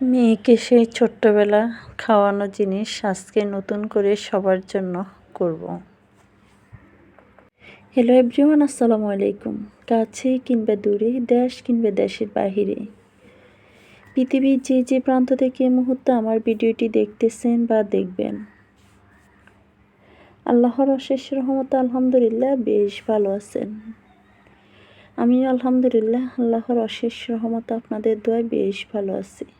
মেয়েকে সেই ছোট্টবেলা খাওয়ানো জিনিস আজকে নতুন করে সবার জন্য করব। হ্যালো এভরিওয়ান আসসালামু আলাইকুম। কাছে কিংবা দূরে, দেশ কিংবা দেশের বাহিরে। পৃথিবীর যে যে প্রান্ত থেকে এই মুহূর্তে আমার ভিডিওটি দেখতেছেন বা দেখবেন। আল্লাহর অশেষ রহমতে আলহামদুলিল্লাহ বেশ ভালো আছেন। আমি আলহামদুলিল্লাহ আল্লাহর অশেষ রহমত আপনাদের দোয়ায় বেশ ভালো আছি।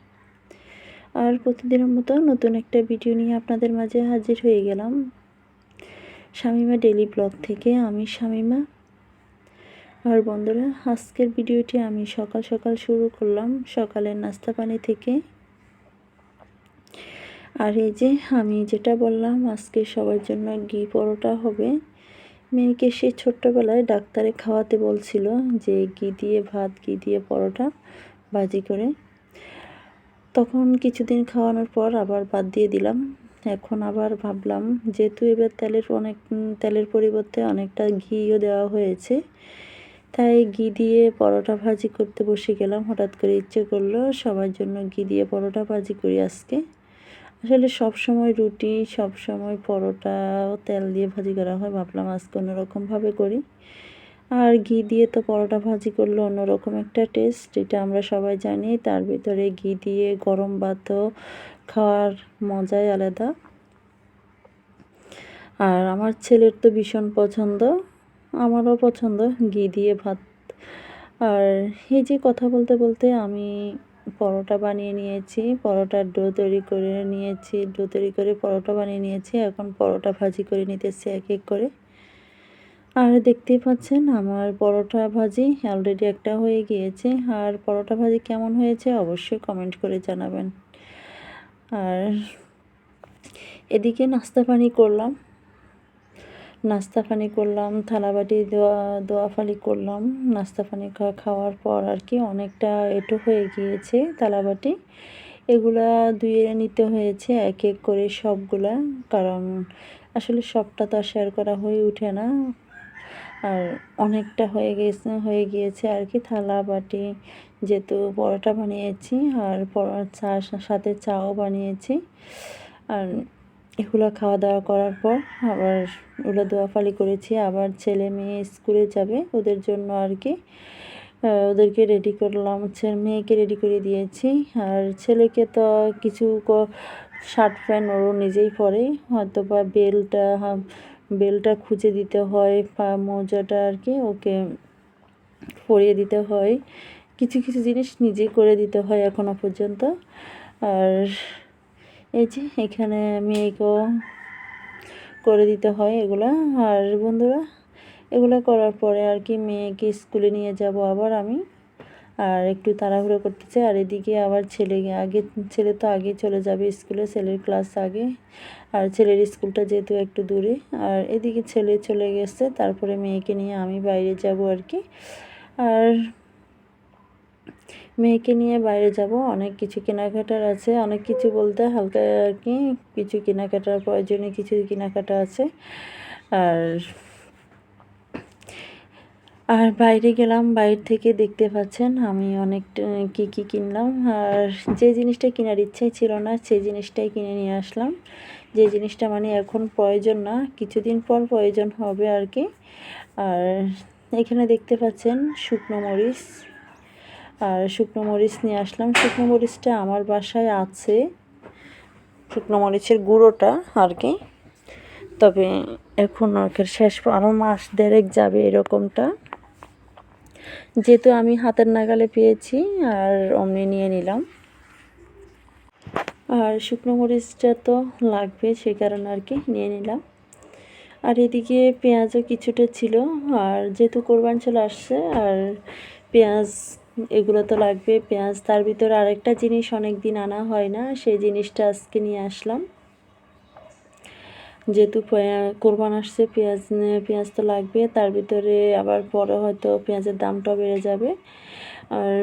আর প্রতিদিনের মতো নতুন একটা ভিডিও নিয়ে আপনাদের মাঝে হাজির হয়ে গেলাম। শামিমা ডেলি ব্লগ থেকে আমি শামিমা। আর বন্ধুরা, আজকের ভিডিওটি আমি সকাল সকাল শুরু করলাম, সকালের নাস্তা পানি থেকে। আর এই যে আমি যেটা বললাম, আজকে সবার জন্য ঘি পরোটা হবে। মেয়েকে সে ছোট্টবেলায় ডাক্তারে খাওয়াতে বলছিল যে, ঘি দিয়ে ভাত, ঘি দিয়ে পরোটা ভাজি করে। তখন কিছুদিন খাওয়ানোর পর আবার বাদ দিয়ে দিলাম। এখন আবার ভাবলাম, যেহেতু এবার তেলের অনেক, তেলের পরিবর্তে অনেকটা ঘিও দেওয়া হয়েছে, তাই ঘি দিয়ে পরোটা ভাজি করতে বসে গেলাম। হঠাৎ করে ইচ্ছে করল সবার জন্য ঘি দিয়ে পরোটা ভাজি করি আজকে। আসলে সব সময় রুটি, সব সময় পরোটা তেল দিয়ে ভাজি করা হয়, ভাবলাম আজকে অন্যরকমভাবে করি। আর ঘি দিয়ে তো পরোটা ভাজি করলে অন্যরকম একটা টেস্ট এটা আমরা সবাই জানি। তার ভিতরে ঘি দিয়ে গরম ভাতও খাওয়ার মজাই আলাদা। আর আমার ছেলের তো ভীষণ পছন্দ, আমারও পছন্দ ঘি দিয়ে ভাত। আর এই যে কথা বলতে বলতে আমি পরোটা বানিয়ে নিয়েছি, পরোটার ডো তৈরি করে নিয়েছি, ডো তৈরি করে পরোটা বানিয়ে নিয়েছি, এখন পরোটা ভাজি করে নিতেছি এক এক করে। আর দেখতেই পাচ্ছেন আমার পরোটা ভাজি অলরেডি একটা হয়ে গিয়েছে। আর পরোটা ভাজি কেমন হয়েছে অবশ্যই কমেন্ট করে জানাবেন। আর এদিকে নাস্তা পানি করলাম। নাস্তা পানি করলাম থালাবাটি দোয়া দোয়াফালি করলাম। নাস্তা পানি খাওয়ার পর আর কি অনেকটা এটো হয়ে গিয়েছে থালাবাটি এগুলা ধুয়ে নিতে হয়েছে এক এক করে সবগুলা। কারণ আসলে সবটা তো শেয়ার করা হয়ে ওঠে না। আর অনেকটা হয়ে গেছে, হয়ে গিয়েছে আর কি, থালা বাটি যেহেতু পরোটা বানিয়েছি আর চা সাথে চাও বানিয়েছি। আর এগুলো খাওয়া দাওয়া করার পর আবার ওগুলো দোয়াফালি করেছি, আবার ছেলে মেয়ে স্কুলে যাবে ওদের জন্য আর কি। ওদেরকে রেডি করলাম ছেলে মেয়েকে রেডি করে দিয়েছি আর ছেলেকে তো কিছু শার্ট প্যান্ট ওরও নিজেই পরে হয়তো বা বেলটা বেলটা খুঁজে দিতে হয় পা মোজাটা আর কি ওকে পরিয়ে দিতে হয়। কিছু কিছু জিনিস নিজে করে দিতে হয় এখনও পর্যন্ত। আর এই যে এখানে মেয়েকেও করে দিতে হয় এগুলা। আর বন্ধুরা, এগুলো করার পরে আর কি মেয়েকে স্কুলে নিয়ে যাব আবার আমি। আর একটু তাড়াহুড়ো করতেছে। আর এদিকে আবার ছেলে, আগে ছেলে তো আগে চলে যাবে স্কুলে, ছেলের ক্লাস আগে। আর ছেলের স্কুলটা যেহেতু একটু দূরে, আর এদিকে ছেলে চলে গেছে, তারপরে মেয়েকে নিয়ে আমি বাইরে যাব আর কি। আর মেয়েকে নিয়ে বাইরে যাব, অনেক কিছু কেনাকাটার আছে, অনেক কিছু বলতে হালকা আর কি, কিছু কেনাকাটার প্রয়োজনীয় কিছু কেনাকাটা আছে। আর আর বাইরে গেলাম, বাইরে থেকে দেখতে পাচ্ছেন আমি অনেক কি কি কিনলাম। আর যে জিনিসটা কেনার ইচ্ছে ছিল না, সেই জিনিসটাই কিনে নিয়ে আসলাম। যে জিনিসটা মানে এখন প্রয়োজন না, কিছুদিন পর প্রয়োজন হবে আর কি। আর এখানে দেখতে পাচ্ছেন শুকনো মরিচ। আর শুকনো মরিচ নিয়ে আসলাম। শুকনো মরিচটা আমার বাসায় আছে। শুকনো মরিচের গুঁড়োটা আর কি। তবে এখন আর শেষ আরও মাস দেড়েক যাবে এরকমটা। যেহেতু আমি হাতের নাগালে পেয়েছি আর অমনি নিয়ে নিলাম। আর শুকনো মরিচটা তো লাগবে, সে কারণে আর কি নিয়ে নিলাম। আর এদিকে পেঁয়াজও কিছুটা ছিল, আর যেহেতু কোরবান চলে আসছে, আর পেঁয়াজ, এগুলো তো লাগবে, পেঁয়াজ তার ভিতরে আরেকটা জিনিস অনেক দিন আনা হয় না, সেই জিনিসটা আজকে নিয়ে আসলাম। যেহেতু কোরবান আসছে, পেঁয়াজ পেঁয়াজ তো লাগবে, তার ভিতরে আবার পরে হয়তো পেঁয়াজের দামটাও বেড়ে যাবে। আর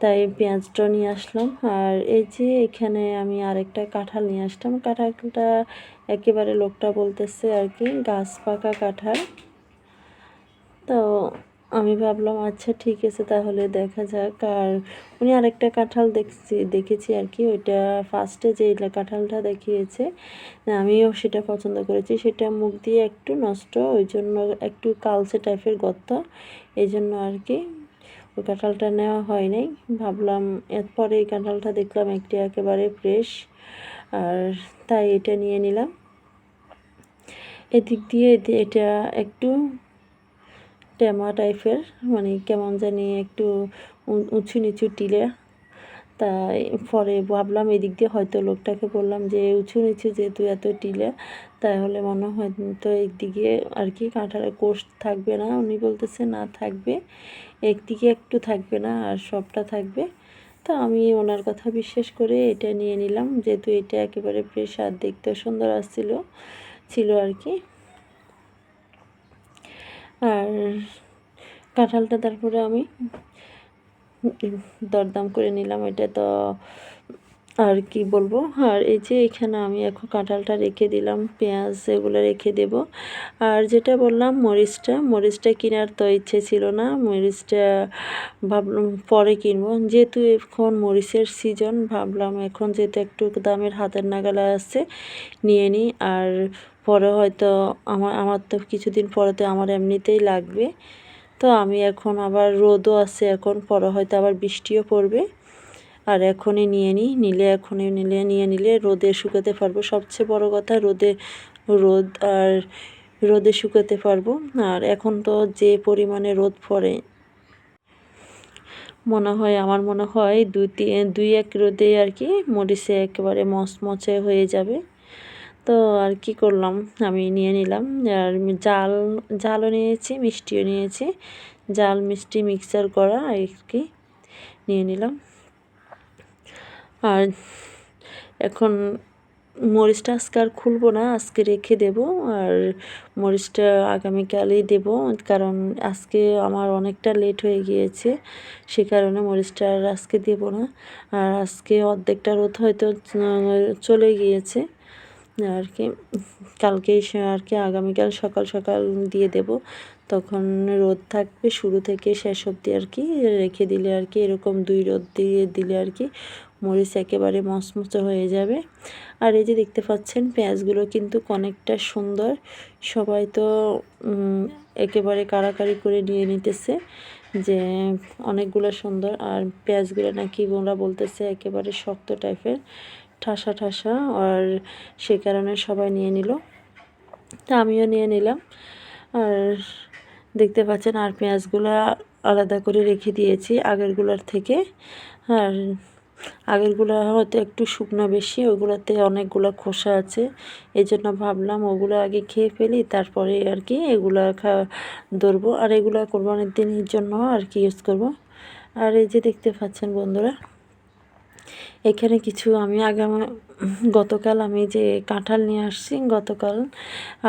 তাই পেঁয়াজটা নিয়ে আসলাম। আর এই যে এখানে আমি আরেকটা কাঁঠাল নিয়ে আসলাম। কাঁঠালটা একেবারে লোকটা বলতেছে আর কি, গাছ পাকা কাঁঠাল। তো আমি ভাবলাম আচ্ছা ঠিক আছে, তাহলে দেখা যাক। আর উনি আরেকটা কাঁঠাল দেখছি, দেখেছি আর কি, ওইটা ফার্স্টে যে কাঁঠালটা দেখিয়েছে, আমিও সেটা পছন্দ করেছি। সেটা মুখ দিয়ে একটু নষ্ট, ওই জন্য একটু কালচে টাইপের গর্ত, এই জন্য আর কি। ওই কাঁঠালটা নেওয়া হয় নাই ভাবলাম এরপরে এই কাঁঠালটা দেখলাম একটি একেবারে ফ্রেশ, আর তাই এটা নিয়ে নিলাম। এদিক দিয়ে এটা একটু টেমা টাইপের মানে কেমন জানি একটু উঁচু নিচু টিলে তাই পরে ভাবলাম এদিক দিয়ে হয়তো লোকটাকে বললাম যে, উঁচু নিচু যেহেতু এত টিলে, তাহলে মনে হয় তো একদিকে আর কি কাঁঠালের কোষ থাকবে না। উনি বলতেছে, না, থাকবে। একদিকে একটু থাকবে না, আর সবটা থাকবে। তো আমি ওনার কথা বিশ্বাস করে এটা নিয়ে নিলাম। যেহেতু এটা একেবারে ফ্রেশ আর দেখতে সুন্দর আসছিল, ছিল আর কি। আর কাঁঠালটা তারপরে আমি দরদাম করে নিলাম, এটা তো আর কি বলব? আর এই যে এখানে আমি এখন কাঁঠালটা রেখে দিলাম, পেঁয়াজ এগুলো রেখে দেব। আর যেটা বললাম, মরিচটা মরিচটা কেনার তো ইচ্ছে ছিল না, মরিচটা ভাবলাম পরে কিনবো। যেহেতু এখন মরিচের সিজন ভাবলাম এখন যেহেতু একটু দামের হাতের নাগালে আছে, নিয়ে নিই। আর পরে হয়তো আমার আমার তো কিছুদিন পরে তো আমার এমনিতেই লাগবে। তো আমি এখন আবার রোদও আছে এখন, পরে হয়তো আবার বৃষ্টিও পড়বে। আর এখনই নিয়ে নিই, নিলে এখনই নিলে, নিয়ে নিলে রোদে শুকাতে পারব। সবচেয়ে বড় কথা রোদে, রোদ আর রোদে শুকাতে পারব। আর এখন তো যে পরিমাণে রোদ পড়ে, মনে হয়, আমার মনে হয় দুই দুই এক রোদে আর কি মরিচে একেবারে মচমচে হয়ে যাবে। তো আর কি করলাম? আমি নিয়ে নিলাম। আর জাল, জালও নিয়েছি, মিষ্টিও নিয়েছি। জাল, মিষ্টি, মিক্সার করা আর কি নিয়ে নিলাম। আর এখন মরিচটা আজকে আর খুলবো না, আজকে রেখে দেব। আর মরিচটা আগামীকালই দেব, কারণ আজকে আমার অনেকটা লেট হয়ে গিয়েছে, সে কারণে মরিচটা আর আজকে দেব না। আর আজকে অর্ধেকটা রোদ হয়তো চলে গিয়েছে। আর কি কালকেই আর কি আগামীকাল সকাল সকাল দিয়ে দেব। তখন রোদ থাকবে, শুরু থেকে শেষ অবধি আর কি রেখে দিলে আর কি এরকম দুই রোদ দিয়ে দিলে আর কি মরিচ একেবারে মচমচে হয়ে যাবে। আর এই যে দেখতে পাচ্ছেন, পেঁয়াজগুলো কিন্তু অনেকটা সুন্দর। সবাই তো একেবারে কারাকারি করে নিয়ে নিতেছে যে অনেকগুলো সুন্দর। আর পেঁয়াজগুলো নাকি ওরা বলতেছে একেবারে শক্ত টাইপের ঠাসা ঠাসা আর সে কারণে সবাই নিয়ে নিল। তা আমিও নিয়ে নিলাম। আর দেখতে পাচ্ছেন, আর পেঁয়াজগুলো আলাদা করে রেখে দিয়েছি আগেরগুলোর থেকে। আর আগেরগুলো হয়তো একটু শুকনো বেশি, ওগুলোতে অনেকগুলো খোসা আছে। এই জন্য ভাবলাম ওগুলো আগে খেয়ে ফেলি, তারপরে আর কি এগুলো খা, ধরবো। আর এগুলো কোরবানির দিনের জন্য আর কি ইউজ করব। আর এই যে দেখতে পাচ্ছেন বন্ধুরা এখানে কিছু আমি আগাম গতকাল আমি যে কাঁঠাল নিয়ে আসছি, গতকাল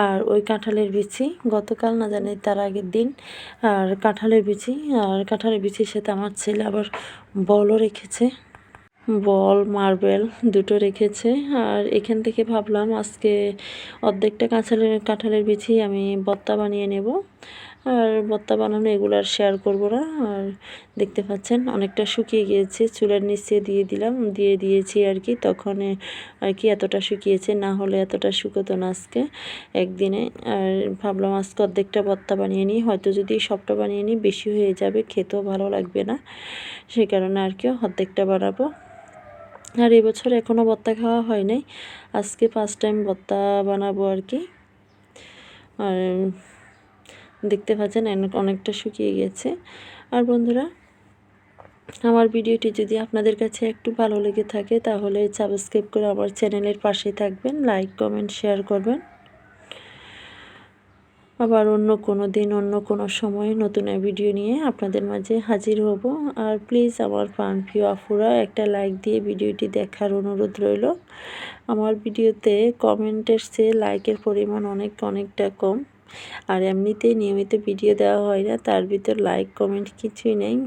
আর ওই কাঁঠালের বিচি, গতকাল না জানি তার আগের দিন আর কাঁঠালের বিচি, আর কাঁঠালের বিচির সাথে আমার ছেলে আবার বলও রেখেছে। বল, মার্বেল দুটো রেখেছে আর এখান থেকে ভাবলাম আজকে অর্ধেকটা কাঁঠালের কাঁঠালের বিচি আমি বত্তা বানিয়ে নেব। আর বত্তা বানানো এগুলো আর শেয়ার করব না। আর দেখতে পাচ্ছেন, অনেকটা শুকিয়ে গিয়েছে। চুলের নিচে দিয়ে দিলাম, দিয়ে দিয়েছি আর কি। তখন আর কি এতটা শুকিয়েছে, না হলে এতটা শুকোতো না আজকে একদিনে। আর ভাবলাম আজকে অর্ধেকটা বত্তা বানিয়ে নিই। হয়তো যদি সবটা বানিয়ে নিই, বেশি হয়ে যাবে, খেতেও ভালো লাগবে না। সেই কারণে আর কি অর্ধেকটা বানাবো। আর এবছর এখনও বত্তা খাওয়া হয় নাই। আজকে ফার্স্ট টাইম বত্তা বানাবো আর কি। আর দেখতে পাচ্ছেন অনেকটা শুকিয়ে গেছে। আর বন্ধুরা, আমার ভিডিওটি যদি আপনাদের কাছে একটু ভালো লেগে থাকে, তাহলে সাবস্ক্রাইব করে আমার চ্যানেলের পাশে থাকবেন লাইক কমেন্ট শেয়ার করবেন। আবার অন্য কোনো দিন, অন্য কোনো সময় নতুন ভিডিও নিয়ে আপনাদের মাঝে হাজির হব। আর প্লিজ আমার প্রিয় আফুরা একটা লাইক দিয়ে ভিডিওটি দেখার অনুরোধ রইল। আমার ভিডিওতে কমেন্টের চেয়ে লাইকের পরিমাণ অনেক, অনেকটা কম। আর এমনিতেই নিয়মিত ভিডিও দেওয়া হয় না তার ভিতর লাইক কমেন্ট কিছুই নেই।